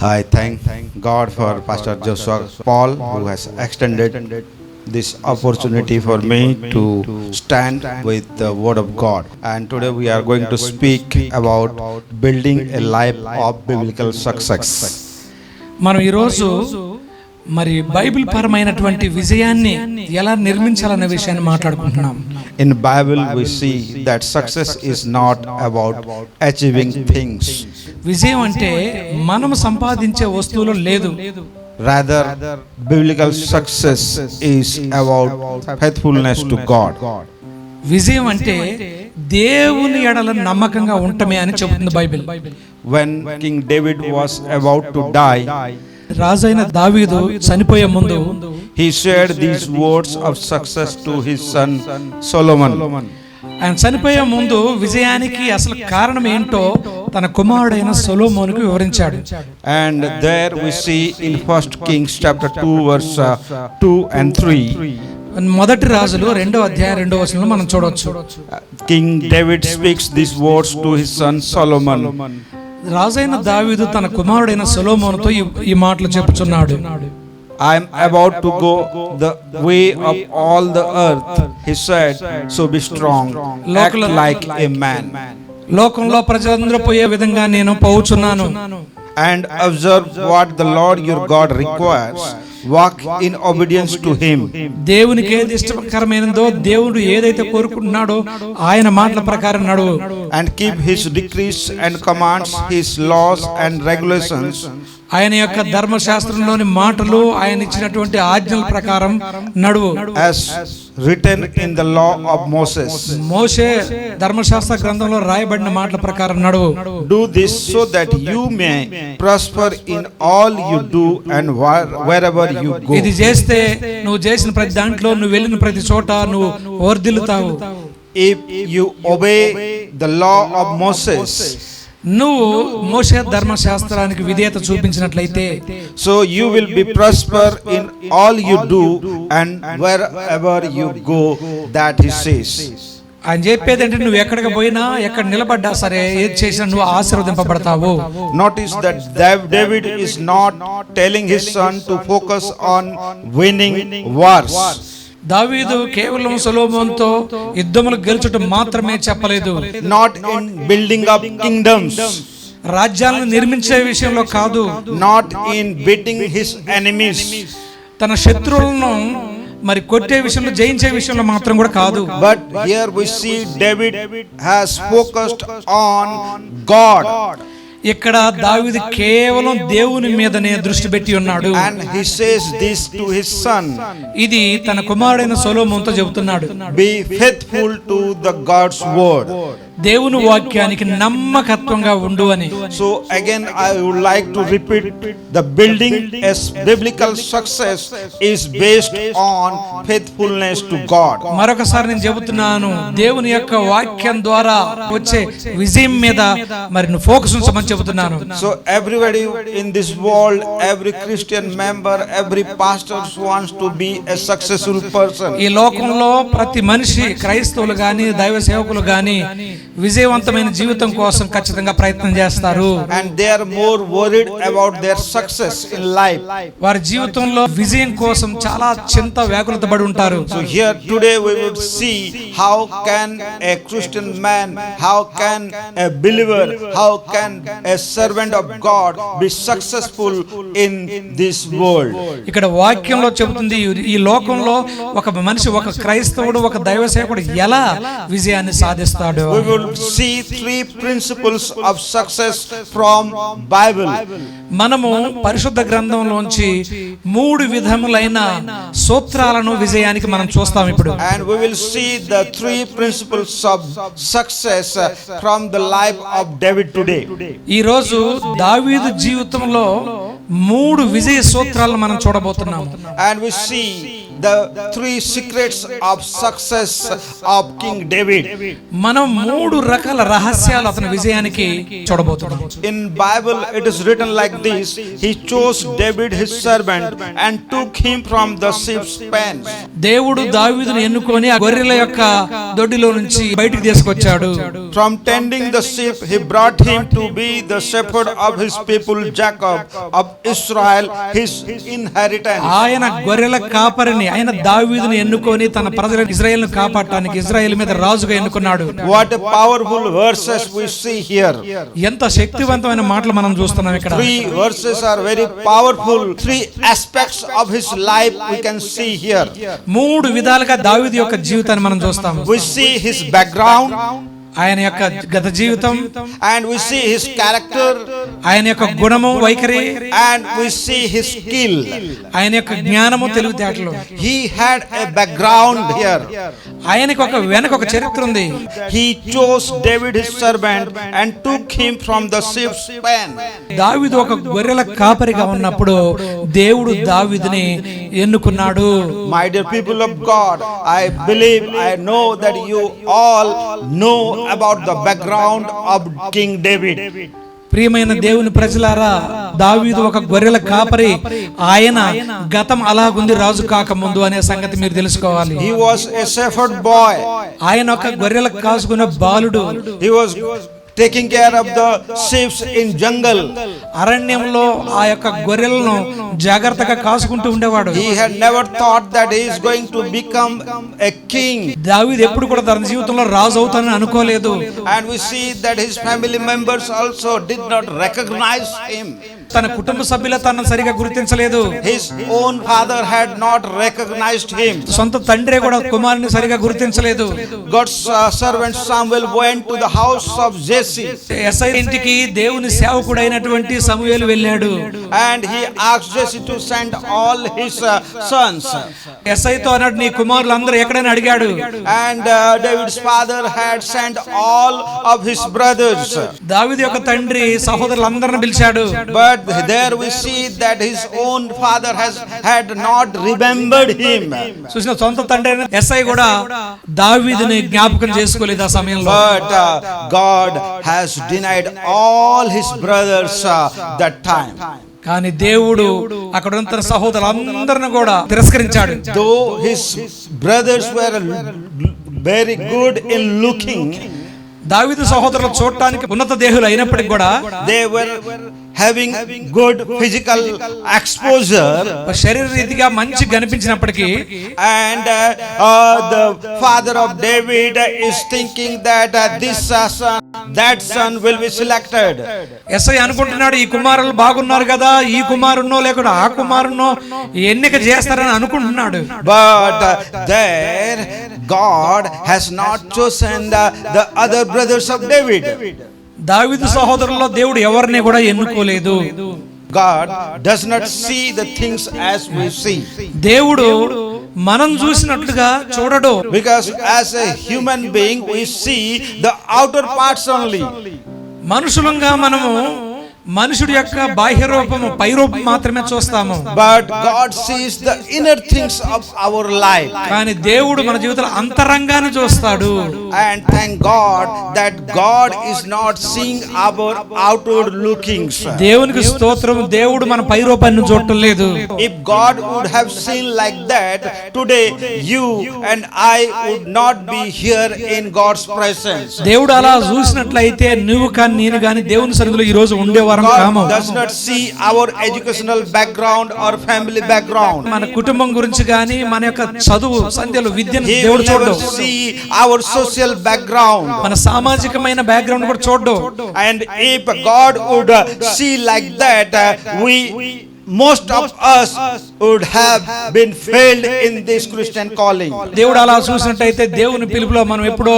I thank God for Pastor Joshua Paul who has extended this opportunity for me to stand with the Word of God. And today we are going to speak about building a life of biblical success. మనం ఈరోజు మరి Bible పరమైనటువంటి విజయాన్ని ఎలా నిర్మించాలనే విషయాన్ని మాట్లాడుకుంటున్నాం In Bible we see that success is not about achieving things. విజయం అంటే మనం సంపాదించే వస్తువులు లేదు Rather, biblical success is about faithfulness to God. విజయం అంటే దేవుని ఎడల నమ్మకంగా ఉండటమే అని చెబుతుంది Bible When King David was about to die, రాజైన దావీదు చనిపోయే ముందు he shared these words of success to his son Solomon. ఆయన చనిపోయే ముందు విజయానికి అసలు కారణం ఏంటో తన కుమారుడైన సొలోమోనుకు వివరించాడు And there we see in First Kings chapter 2 verse uh, 2 and 3. మొదటి రాజులు రెండో అధ్యాయం రెండో వచనంలో మనం చూడొచ్చు King David speaks these words to his son Solomon. రాజైన దావీదు తన కుమారుడైన సొలోమోనుతో ఈ- ఈ మాటలు చెప్పుచున్నాడు I am about to go the way of all the earth, he said, so be strong, act like a man, లోకంలో ప్రజలందరూ పోయే విధంగా నేను పోవుచున్నాను and observe what the Lord your God requires. Walk in obedience to him. దేవునికి ఏది ఇష్టకరమైనదో దేవుడు ఏదైతే కోరుకుంటున్నాడో ఆయన మాటల ప్రకారం నడువు and keep his decrees and commands, his laws and regulations, ఆయన యొక్క ధర్మశాస్త్రంలోని మాటలు ఆయన ఇచ్చినటువంటి ఆజ్ఞల ప్రకారం నడువు. as written in the law of Moses. మోషే ధర్మశాస్త్ర గ్రంథంలో రాయబడిన మాటల ప్రకారం నడువు. Do this so that you may prosper in all you do and where- wherever you go. ఇది చేస్తే నువ్వు చేసిన ప్రతి దాంట్లో నువ్వు వెళ్ళిన ప్రతి చోట నువ్వు వర్ధిల్లుతావు If you obey the law of Moses, నువ్వు మోషే ధర్మశాస్త్రానికి విధేయత చూపించినట్లయితే so you will be prosper in all you do and wherever you go that his says అని చెప్పేది అంటే నువ్వు ఎక్కడికి పోయినా ఎక్కడ నిలబడ్డా సరే ఏది చేసినా నువ్వు ఆశీర్వదింపబడతావు. Not is that David is not telling his son to focus on winning wars దావీదు కేవలం సులోభంతో యుద్ధములు గెలుచుటం మాత్రమే చెప్పలేదు. Not in building of kingdoms రాజ్యాలను నిర్మించే విషయంలో కాదు. Not in beating his enemies తన శత్రువులను మరి కొట్టే విషయంలో జయించే విషయంలో మాత్రం కూడా కాదు. But here we see David has focused on God ఇక్కడ దావిది కేవలం దేవుని మీదనే దృష్టి పెట్టి ఉన్నాడు. This as this to his son ఇది తన కుమారుడైన సొలోమంతో చెబుతున్నాడు. Faithful to the God's word దేవుని వాక్యానికి నమ్మకత్వంగా ఉండు అని. So again I would like to repeat the building as biblical success is based on faithfulness to God మరొకసారి నేను చెబుతున్నాను దేవుని యొక్క వాక్యం ద్వారా వచ్చే విజయం మీద మరి ఫోకస్ ఉంచమని చెబుతున్నాను. So everybody in this world every Christian member every pastor wants to be a successful person ఈ లోకంలో ప్రతి మనిషి క్రైస్తవులు గాని దైవ సేవకులు గాని విజయవంతమైన జీవితం కోసం ఖచ్చితంగా ప్రయత్నం చేస్తారు. And they are more worried about their success in life వారి జీవితంలో విజయం కోసం చాలా చింత వ్యాకులత పడి ఉంటారు. So here today we would see how can a Christian man how can a believer how can servant of God be successful in this world ఇక్కడ వాక్యంలో చెబుతుంది ఈ లోకంలో ఒక మనిషి ఒక క్రైస్తవుడు ఒక దైవ సేవకుడు ఎలా విజయాన్ని సాధిస్తాడు? See three principles of success from Bible మనము పరిశుద్ధ గ్రంథంలోంచి మూడు విధములైన సూత్రాలను విజయానికి మనం చూస్తాం ఇప్పుడు. And we will see the three principles of success from the life of David today ఈరోజు దావీదు జీవితంలో మూడు విజయ సూత్రాలను మనం చూడబోతున్నాము. And we see the three secrets of success of King David. మనం మూడు రకాల రహస్యాలు అతని విజయానికి చూడబోతున్నాం In Bible it is written like this He chose David his servant and took him from the sheep's pens. దేవుడు దావీదును ఎన్నుకొని ఆ గొర్రెల యొక్క దొడ్డిలో నుంచి బయటికి తీసుకొచ్చాడు From tending the sheep, he brought him to be the shepherd of his people Jacob, of Israel, his inheritance. ఆయన గొర్రెల కాపరిని ఆయన దావీదుని ఎన్నుకొని తన ప్రజల ఇజ్రాయెల్ను కాపాడటానికి ఇజ్రాయెల్ మీద రాజుగా ఎన్నుకున్నాడు. What powerful verses we see here ఎంత శక్తివంతమైన మాటలు మనం చూస్తున్నాం ఇక్కడ. Three verses are very powerful three aspects of his life we can see here మూడు విధాలుగా దావీదు యొక్క జీవితాన్ని మనం చూస్తాం. We see his background ఆయన యొక్క గత జీవితం and we see his character ఆయన యొక్క గుణము వైఖరి and we see his skill ఆయన యొక్క జ్ఞానము తెలివితేటలు he had a background here ఆయనకి ఒక వెనక ఒక చరిత్ర ఉంది. He chose David his servant and took him from the sheep's pen దావీదు ఒక గొర్రెల కాపరిగా ఉన్నప్పుడు దేవుడు దావీదుని ఎన్నుకున్నాడు. My dear people of God I believe I know that you all know about the background of King David. ప్రియమైన దేవుని ప్రజలారా దావీదు ఒక గొర్రెల కాపరి ఆయన గతం అలాగుంది రాజు కాకముందు అనే సంగతి మీరు తెలుసుకోవాలి He was a shepherd boy. ఆయన ఒక గొర్రెల కాసుకున్న బాలుడు He was taking care of the sheeps in jungle అరణ్యంలో ఆ యొక్క గొర్రెలను జాగ్రత్తగా కాసుకుంటూ ఉండేవాడు. He had never thought that he's going to become a king దావీద్ ఎప్పుడు కూడా తన జీవితంలో రాజు అవుతానని అనుకోలేదు. And we see that his family members also did not recognise him తన కుటుంబ సభ్యుల తనను సరిగా గుర్తించలేదు. His own father had not recognised him సొంత తండ్రి కూడా కుమారుని సరిగా గుర్తించలేదు. God's servant Samuel went to the house of Jesse SI ఇంటికి దేవుని సేవకుడైనటువంటి సమూయేలు వెళ్ళాడు. And he ask Jesse to send all his sons SI తో అన్నాడు నీ కుమారులందరూ ఎక్కడని అడిగాడు. And David's father had send all of his brothers దావీదు యొక్క తండ్రి సహోదరులందరిని పిలిచాడు. But But there we see that his own father has had not remembered him. చూసిన సొంత తండ్రి అయిన ఎస్ఐ కూడా దావీదుని జ్ఞాపకం చేసుకోలేదు ఆ సమయంలో But uh, God has denied all his brothers uh, that time. కానీ దేవుడు అక్కడ ఉన్న తన సహోదరులందరిని కూడా తిరస్కరించాడు Though his brothers were very good in looking, దావీదు సహోదరులు చూడటానికి ఉన్నత దేహులు అయినప్పటికీ కూడా they were having good physical exposure శరీర రీతిగా మంచి కనిపించినప్పటికీ and the father of David is thinking that this son that son will be selected SI అనుకుంటున్నాడు ఈ కుమారులు బాగున్నారు కదా ఈ కుమారున్నో లేకుండా ఆ కుమారున్నో ఎన్నిక చేస్తారని అనుకుంటున్నాడు. But there God has not chosen the other brothers of David దావీదు సహోదరుల్లో దేవుడు ఎవరిని కూడా ఎన్నుకోలేదు God does not see the things as we see. దేవుడు మనం చూసినట్లుగా చూడడు Because as a human being, we see the outer parts only. మనుషులంగా మనము మనుషుడు యొక్క బాహ్య రూపము పై రూపం మాత్రమే చూస్తాము. But God sees the inner things of our life కానీ దేవుడు మన జీవితంలో అంతరంగాన చూస్తాడు. And thank God that God is not seeing our outward lookings దేవునికి స్తోత్రం దేవుడు మన పై రూపాన్ని లేదు. If God would have seen like that today you and I would not be here in God's presence దేవుడు అలా చూసినట్లయితే నువ్వు కానీ నేను కానీ దేవుని సన్నిధిలో ఈ రోజు ఉండేవారు మన కుటుంబం గురించి కానీ మన యొక్క చదువు సంధ్యలు విద్యను దేవుడు చూడడం. అవర్ సోషల్ బ్యాక్గ్రౌండ్ మన సామాజికమైన బ్యాక్గ్రౌండ్ కూడా చూడడం. And if God would like that we uh, most of us would have been failed in this Christian calling. దేవుడు అలా చూసినట్టయితే దేవుని పిలుపులో మనం ఎప్పుడో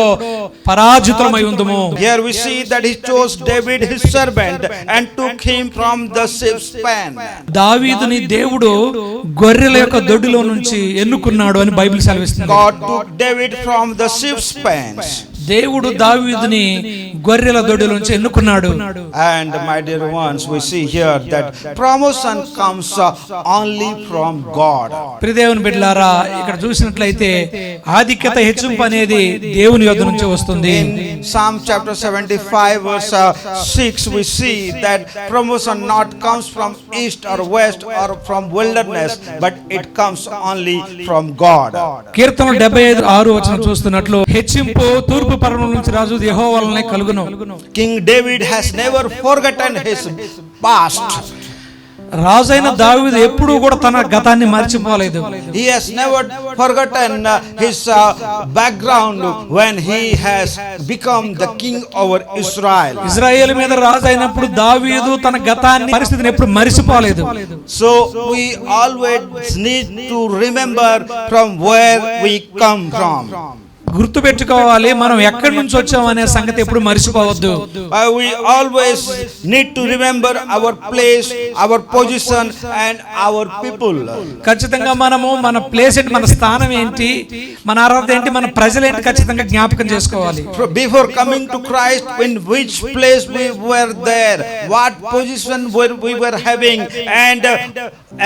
పరాజితమై ఉందము Here we see that he chose David his servant and took him from the sheep's pen. దావీదుని దేవుడు గొర్రెల యొక్క దొడ్డిలో నుంచి ఎన్నుకున్నాడు అని బైబిల్ సెలవిస్తుంది God took David from the sheep's pens. దేవుడు దావీదుని గొర్రెల దొడ్డి నుంచి ఎన్నుకున్నాడు. And my dear ones we see here that promotion comes only from God ప్రియదేవుని బిడ్డలారా ఇక్కడ చూసినట్లయితే ఆధిక్యత హెచ్చింపు అనేది దేవుని యొద్ నుంచి వస్తుంది. Psalm chapter 75 verse 6 we see that promotion not comes from east or west or from wilderness but it comes only from God కీర్తన 75 6 చూస్తున్నట్లు హెచ్చింపు తూర్పు పర్వతం నుంచి రాజు యెహోవాలనే కలుగును. King David has never forgotten his రాజైన దావీదు ఎప్పుడూ కూడా తన గతాన్ని మర్చిపోలేదు. He has never forgotten king over Israel Israel మీద రాజైనప్పుడు దావీదు తన గతాన్ని పరిస్థితిని ఎప్పుడు మర్చిపోలేదు. So we always need to remember from where we come from గుర్తు పెట్టుకోవాలి మనం ఎక్కడి నుంచి వచ్చామనే సంగతి ఎప్పుడు మర్చిపోవద్దు. Always need to remember our place our position and our people ఖచ్చితంగా మనము మన ప్లేస్ ఏంటి మన స్థానం ఏంటి మన అర్హత ఏంటి మన ప్రజలు ఏంటి ఖచ్చితంగా జ్ఞాపకం చేసుకోవాలి. Before coming to Christ in which place what position we having and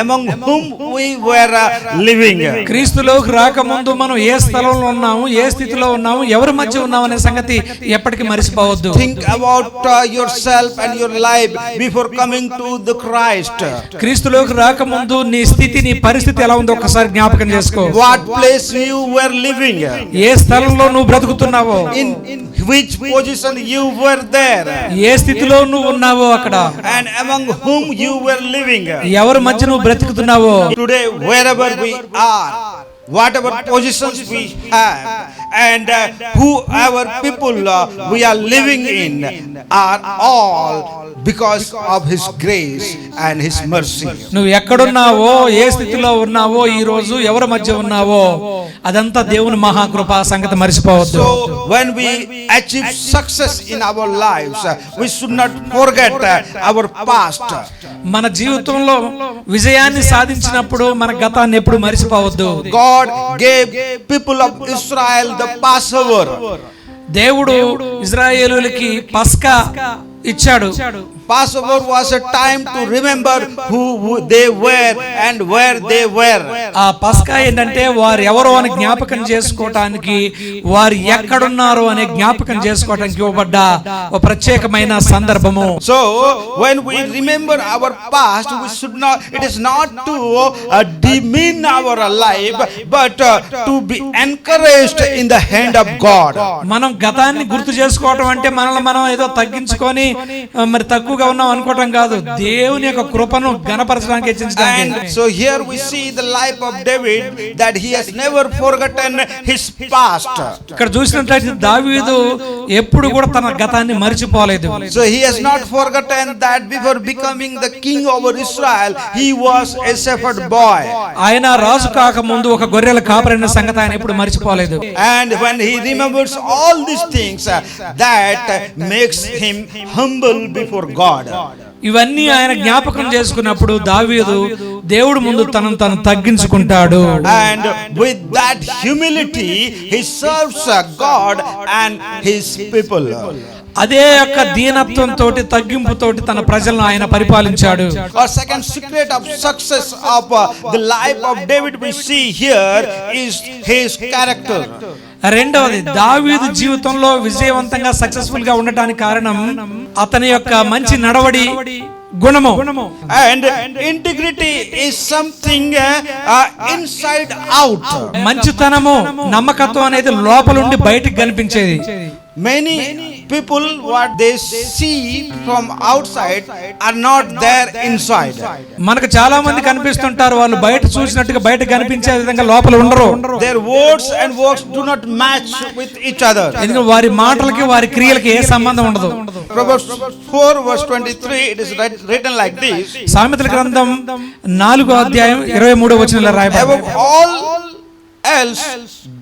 among whom we were living క్రీస్తులోకి రాకముందు మనం ఏ స్థలంలో ఉన్నాము ఏ స్థితిలో ఉన్నాము ఎవరి మధ్య ఉన్నాం అనే సంగతి ఎప్పటికి మరిచిపోవద్దు. Think about yourself and your life before coming to the Christ క్రీస్తులోకి రాకముందు నీ స్థితి నీ పరిస్థితి ఎలా ఉందో ఒకసారి జ్ఞాపకం చేసుకో. What place you were living ఏ స్థలంలో నువ్వు బ్రతుకుతున్నావో. In which position you were there ఏ స్థితిలో నువ్వు ఉన్నావో అక్కడ. And among whom you were living ఎవరి మధ్య నువ్వు బ్రతుకుతున్నావో. Today wherever we are whatever positions we have and uh, whoever people uh, we are living in are all because of His grace and His mercy. నువ్వు ఎక్కడున్నావో ఏ స్థితిలో ఉన్నావో ఈ రోజు ఎవరి మధ్య ఉన్నావో అదంతా దేవుని మహాకృప సంగతి మరిచిపోవద్దు So, when we achieve success in our lives, uh, we should not forget uh, our past. మన జీవితంలో విజయాన్ని సాధించినప్పుడు మన గతాన్ని ఎప్పుడు మరిచిపోవద్దు God gave people of Israel the Passover. దేవుడు ఇజ్రాయేలులకి పస్కా ఇచ్చాడు passover was a time to remember who they were and where they ఆ పస్కా ఏంటంటే వారు ఎవరు అని జ్ఞాపకం చేసుకోవటానికి వారు ఎక్కడ ఉన్నారు అని జ్ఞాపకం చేసుకోవడానికి ఇవ్వబడ్డ ఒక ప్రత్యేకమైన సందర్భము. So when we remember our past we it is not to diminish our life but to be encouraged in the hand of God మనం గతాన్ని గుర్తు చేసుకోవటం అంటే మనల్ని మనం ఏదో తగ్గించుకొని మరి తక్కువ ఎక్కువగా ఉన్నాం అనుకోవటం కాదు. దేవుని యొక్క కృపను గణపరచడానికి life of David that his past ఇక్కడ చూసినట్లయితే దావీదు ఎప్పుడు కూడా తన గతాన్ని మర్చిపోలేదు. So he has not forgotten that before becoming the king over Israel he was a shepherd boy ఆయన రాజు కాక ముందు ఒక గొర్రెల కాపరైన సంగతి ఆయన ఎప్పుడు మర్చిపోలేదు. And when he remembers all this things that makes him humble before God God ఇవన్నీ ఆయన జ్ఞాపకం చేసుకున్నప్పుడు దావీదు దేవుడు ముందు తనను తను తగ్గించుకుంటాడు. And with that humility he serves God and his people అదే యొక్క దీనత్వం తోటి తగ్గింపు తోటి తన ప్రజలను ఆయన పరిపాలించాడు. Second success of the life of David we see here his character రెండవది దావీదు జీవితంలో విజయవంతంగా సక్సెస్ఫుల్గా ఉండటానికి కారణం అతని యొక్క మంచి నడవడి గుణము. is something uh, uh, inside out. మంచితనము నమ్మకత్వం అనేది లోపలుండి బయటికి కనిపించేది. Many people, what they see from outside, are not there inside. మనకు చాలా మంది కనిపిస్తుంటారు వాళ్ళు బయట చూసినట్టుగా బయట కనిపించే విధంగా లోపల ఉండరు Their words and works do not match with each other. ఎందుకంటే వారి మాటలకి వారి క్రియలకి ఏ సంబంధం ఉండదు Proverbs 4, verse 23, it is writ- written like this సామెతల గ్రంథం నాలుగో అధ్యాయం ఇరవై మూడో వచనంలో రాయబడింది all else,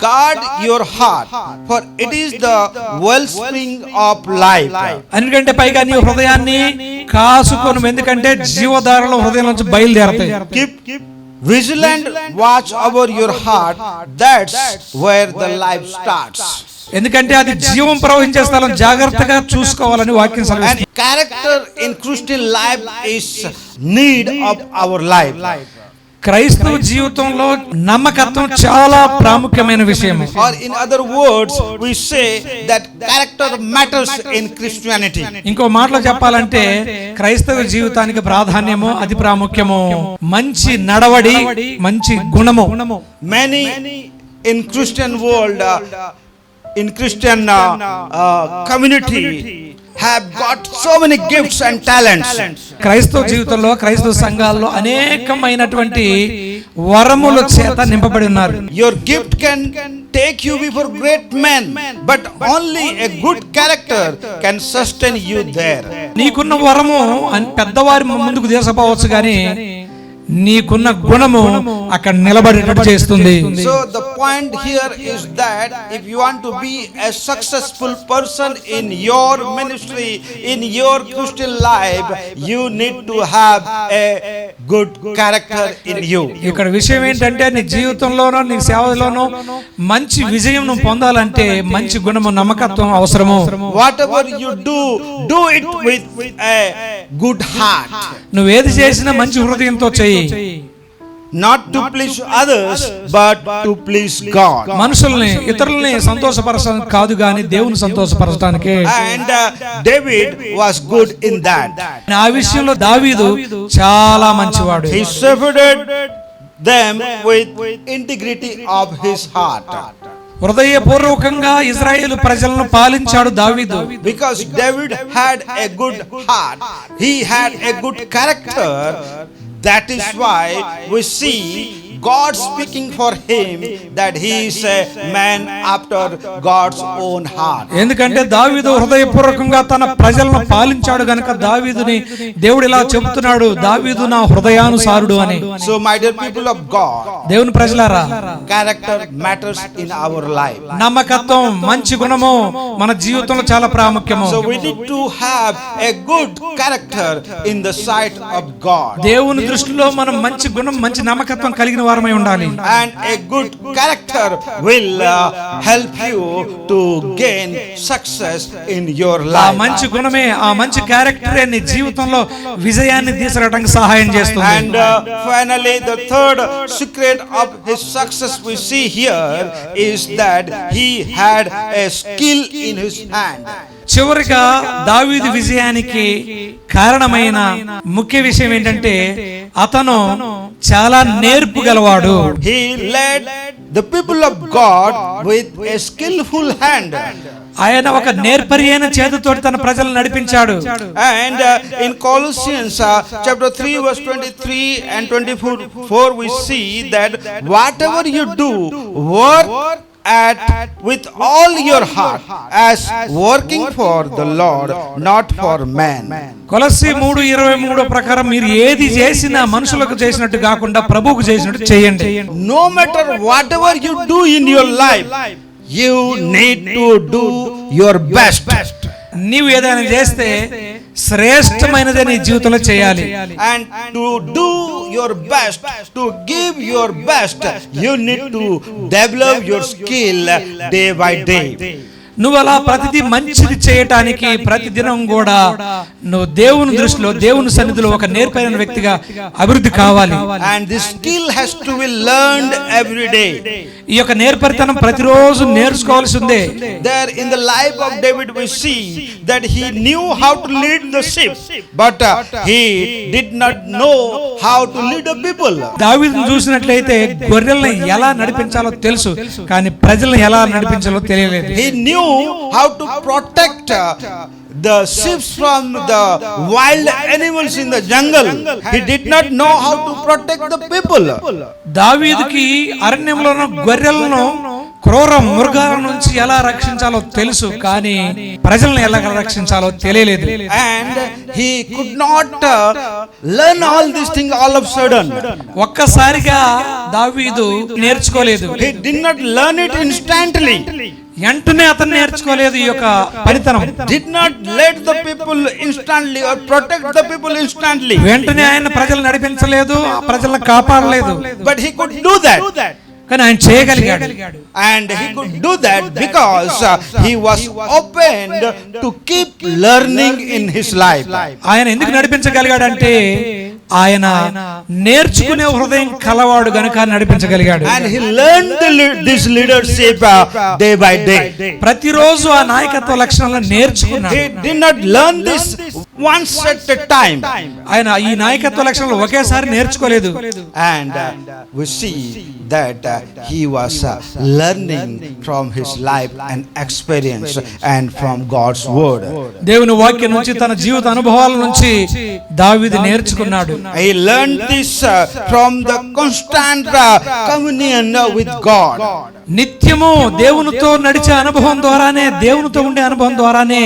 guard your heart, for it is the wellspring of life. ఎందుకంటే పైగా నీ హృదయాన్ని కాసుకొను ఎందుకంటే జీవధారలో హృదయం నుంచి బయలుదేరతాయి Keep vigilant watch over your heart, that's where the life starts. ఎందుకంటే అది జీవం ప్రవహించే స్థలం జాగ్రత్తగా చూసుకోవాలని వాక్యం సెలవిస్తుంది. And character in Christian life is need of our life. క్రైస్తవ జీవితంలో నమ్మకత్వం చాలా ప్రాముఖ్యమైన విషయం or in other words we that character matters in Christianity ఇంకో మాటలో చెప్పాలంటే క్రైస్తవ జీవితానికి ప్రాధాన్యము అది ప్రాముఖ్యము మంచి నడవడి మంచి గుణము. Many in Christian world in Christian community uh, uh, have got so many gifts and talents. క్రైస్తవ జీవితంలో క్రైస్తవ సంఘాల్లో అనేకమైనటువంటి వరముల చేత నింపబడి ఉన్నారు Your gift can take you before great men, but only a good character can sustain you there. నీకున్న వరము పెద్దవారి ముందుకు తీసుకుపోవచ్చు కానీ నీకున్న గుణము అక్కడ నిలబడేటట్టు చేస్తుంది. So the point here is that if you want to be a successful person in your ministry in your Christian life you need to have a good character in you ఇక్కడ విషయం ఏంటంటే నీ జీవితంలోనో నీ సేవలోనో మంచి విజయం ను పొందాలంటే మంచి గుణము నమ్మకత్వం అవసరము. Whatever you do do it with a good heart. నువ్వు ఏది చేసినా మంచి హృదయంతో చెయ్యి Not to please others, but to please God. మనుషుల్ని ఇతరుల్ని సంతోషపరచడానికి కాదు గాని దేవుని సంతోషపరచడానికి And uh, David was good in that. ఆ విషయంలో దావీదు చాలా మంచివాడు He shepherded them with integrity of his heart. హృదయపూర్వకంగా ఇజ్రాయేల్ ప్రజలను పాలించాడు దావీదు Because David had a good heart, he had a good character. That is why we see God speaking for him that he is a man after God's own heart. ఎందుకంటే దావీదు హృదయపూర్వకంగా తన ప్రజలను పాలించాడు గనుక దావీదుని దేవుడు ఇలా చెబుతున్నాడు దావీదు నా హృదయానుసారుడు అని So, my dear people of God, దేవుని ప్రజలారా character matters in our life. నమ్మకత్వం మంచి గుణము మన జీవితంలో చాలా ప్రాముఖ్యము So, we need to have a good character in the sight of God. దేవుని దృష్టిలో మనం మంచి గుణం మంచి నమ్మకత్వం కలిగిన ప్రకారమై ఉండాలి. And a good character will help you to gain success in your life ఆ మంచి గుణమే ఆ మంచి క్యారెక్టర్ని జీవితంలో విజయాన్ని తీసుకురావడానికి సహాయం చేస్తుంది. And finally the third secret of his success we see here is that he had a skill in his hand చివరిగా దావీదు విజయానికి కారణమైన ముఖ్య విషయం ఏంటంటే అతను చాలా నేర్పు గలవాడు he led the people of god with a skillful hand ఆయన ఒక నేర్పరి అయిన చేతితోటి తన ప్రజలను నడిపించాడు And uh, in Colossians uh, chapter 3 verse 23 and 24 we see that whatever you do work at with all your heart as working for the Lord not for man. కొలసి మూడు ఇరవై మూడు ప్రకారం మీరు ఏది చేసినా మనుషులకు చేసినట్టు కాకుండా ప్రభువుకు చేసినట్టు చేయండి No matter whatever you do in your life you need to do your best. నీవు ఏదైనా చేస్తే శ్రేష్టమైనదే నీ జీవితంలో చేయాలి. And to do your best to give your best you need to develop your skill day by day నువ్వు అలా ప్రతిదీ మంచిది చేయటానికి ప్రతిదినం కూడా నువ్వు దేవుని దృష్టిలో దేవుని సన్నిధిలో ఒక నేర్పైన వ్యక్తిగా అభివృద్ధి కావాలి. and this skill has to be learned every day. ఈ యొక్క నేర్పరితనం ప్రతిరోజు నేర్చుకోవాల్సి ఉంది there in the life of david we see that he knew how to lead the sheep but uh, he did not know how to lead the people. దావీదును చూసినట్లయితే గొర్రెల్ని ఎలా నడిపించాలో తెలుసు కానీ ప్రజల్ని ఎలా నడిపించాలో తెలియలేదు. He knew how to protect uh, the sheep from the wild animals in the jungle. He did not know how to protect the people. దావీదుకి అరణ్యంలోనూ గొర్రెలను క్రూర మృగాల నుంచి ఎలా రక్షించాలో తెలుసు కానీ ప్రజల్ని ఎలా రక్షించాలో తెలియలేదు And he could not uh, learn all these things all of a sudden. ఒక్కసారిగా దావీదు నేర్చుకోలేదు He did not learn it instantly. వెంటనే అతను నేర్చుకోలేదు ఈ యొక్క పనితనం Did not lead the people instantly or protect the people instantly. వెంటనే ఆయన ప్రజలు నడిపించలేదు ఆ ప్రజలను కాపాడలేదు But he could do that. కానీ ఆయన చేయగలిగాడు And he could do that because uh, he was opened to keep learning in his life. ఆయన ఎందుకు నడిపించగలిగాడంటే ఆయన నేర్చుకునే హృదయం కలవాడు గనుక నడిపించగలిగాడు And he learned the, this leadership uh, day by day. ప్రతిరోజు ఆ నాయకత్వ లక్షణాలను నేర్చుకున్నాడు He did not learn this once at a time. ఆయన ఈ నాయకత్వ లక్షణాలు ఒకేసారి నేర్చుకోలేదు And uh, we see that uh, he was uh, learning from his life and experience and from God's word. దేవుని వాక్యం నుంచి తన జీవిత అనుభవాల నుంచి దావీదు నేర్చుకున్నాడు He learned this uh, from the constant uh, communion uh, with God. నిత్యము దేవునితో నడిచే అనుభవం ద్వారానే దేవునితో ఉండే అనుభవం ద్వారానే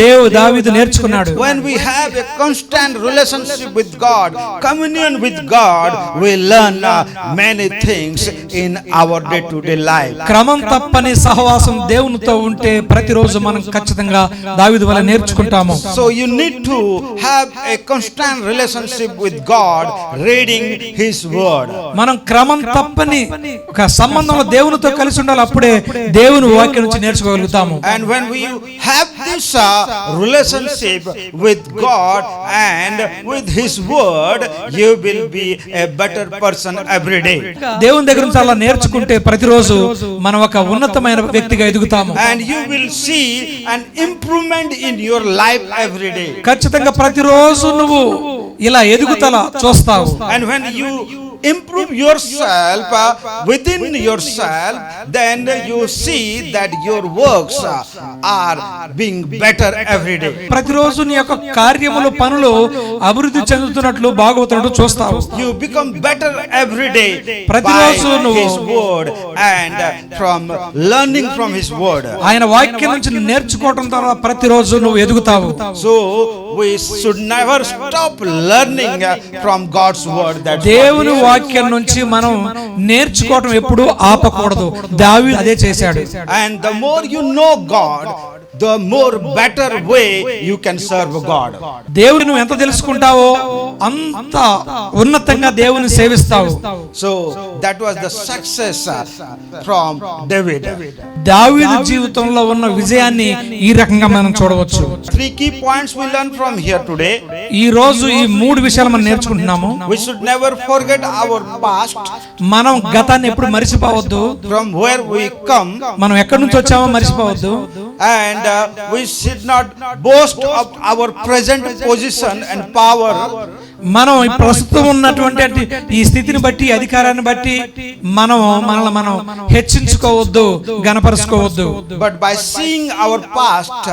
దేవు దావీదు నేర్చుకున్నాడు When we have a constant relationship with God, communion with God, we learn uh, many things in our day to day life. క్రమం తప్పని సహవాసం దేవునితో ఉంటే ప్రతిరోజు మనం ఖచ్చితంగా దావీదు వల్ల నేర్చుకుంటాము So you need to have a constant relationship with with God reading his word మనం క్రమం తప్పని ఒక సంబంధంలో దేవునితో కలిసి ఉండాలి. అప్పుడే దేవుని వాక్యం నుంచి నేర్చుకోగలుగుతాము. And when we have this relationship with God and with his word you will be a better person every day దేవుని దగ్గర నుంచి అలా నేర్చుకుంటే ప్రతిరోజు మనం ఒక ఉన్నతమైన వ్యక్తిగా ఎదుగుతాము. And you will see an improvement in your life every day ఖచ్చితంగా ప్రతిరోజు నువ్వు ఇలా ఎదుగుతల చూస్తావు. And when you improve yourself within yourself then you see that your works are being better ప్రతి రోజు నీ యొక్క కార్యములు పనులు అభివృద్ధి చెందుతున్నట్లు బాగుతున్నట్టు చూస్తావు. యు బికమ్ బెటర్ ఎవ్రీడే ప్రతిరోజు నువ్వు his word and from learning from his word ఆయన వాక్యం నుంచి నేర్చుకోవడం ద్వారా ప్రతిరోజు నువ్వు ఎదుగుతావు. So should never stop God's word దేవుని వాక్యం నుంచి మనం నేర్చుకోవటం ఎప్పుడు ఆపకూడదు. దావి అదే చేశాడు. And the more you know God the more better way you can serve God నువ్వు ఎంత తెలుసుకుంటావో అంత ఉన్నతంగా దేవుని సేవిస్తావు. So that was the success from David జీవితంలో ఉన్న విజయాన్ని ఈ రకంగా మనం చూడవచ్చు. Three key points we learn from here today ఈ రోజు ఈ మూడు విషయాలు మనం నేర్చుకుంటున్నాము. వి షుడ్ అవర్ మనం గతాన్ని ఎప్పుడు మరిచిపోవద్దు. ఫ్రమ్ వేర్ వి కమ్ మనం ఎక్కడి నుంచి వచ్చామో మరిచిపోవద్దు. And uh, we should not boast of our present position and power. మనం ప్రస్తుతం ఉన్నటువంటి ఈ స్థితిని బట్టి అధికారాన్ని బట్టి మనం మనల్ని మనం హెచ్చించుకోవద్దు గణపరచుకోవద్దు. But by seeing our past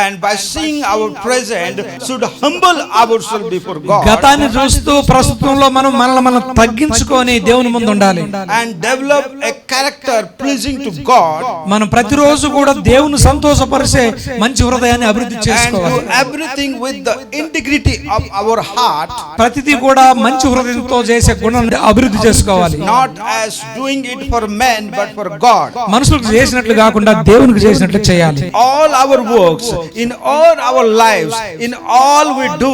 and by seeing our present should humble ourself before God గతాన్ని చూస్తూ ప్రస్తుతంలో మనం మనల్ని మనం తగ్గించుకొని దేవుని ముందు ఉండాలి. And develop a character pleasing to God మనం ప్రతిరోజు కూడా దేవుని సంతోషపరిచే మంచి హృదయాన్ని అభివృద్ధి చేసుకోవాలి. Everything with the integrity of our heart ప్రతిది కూడా మంచి హృదయంతో చేసే గుణం అభివృద్ధి చేసుకోవాలి. Not as doing it for men but for God మనుషులకు చేసినట్లు కాకుండా దేవునికి చేసినట్లు చేయాలి. All our works in all our life in all we do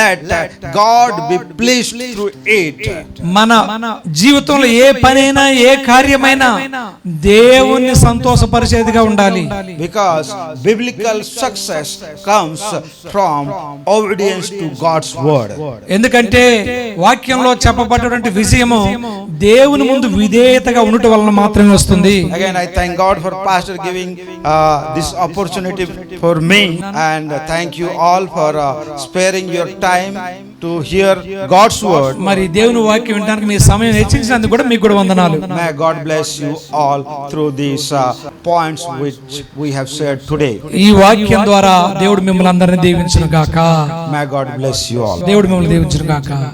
let God be please to it మన జీవితంలో ఏ పనైనా ఏ కార్యమైనా దేవుని సంతోషపరిచేదిగా ఉండాలి. Because biblical success comes from obedience to God's word ఎందుకంటే వాక్యంలో చెప్పబడ్డటువంటి విషయము దేవుని ముందు విధేయతగా ఉండటం వలన మాత్రమే వస్తుంది. Again for pastor giving this opportunity for me and thank you all for sparing your time to hear God's word. మరి దేవుని వాక్యం వినడానికి మీ సమయం హెచ్చించినందుకు కూడా మీకు కూడా వందనాలు May God bless you all through these uh, points which we have shared today. ఈ వాక్యం ద్వారా దేవుడు మిమ్మల్ని అందరినీ దీవించును గాక May God bless you all. దేవుడు మిమ్మల్ని దీవించును గాక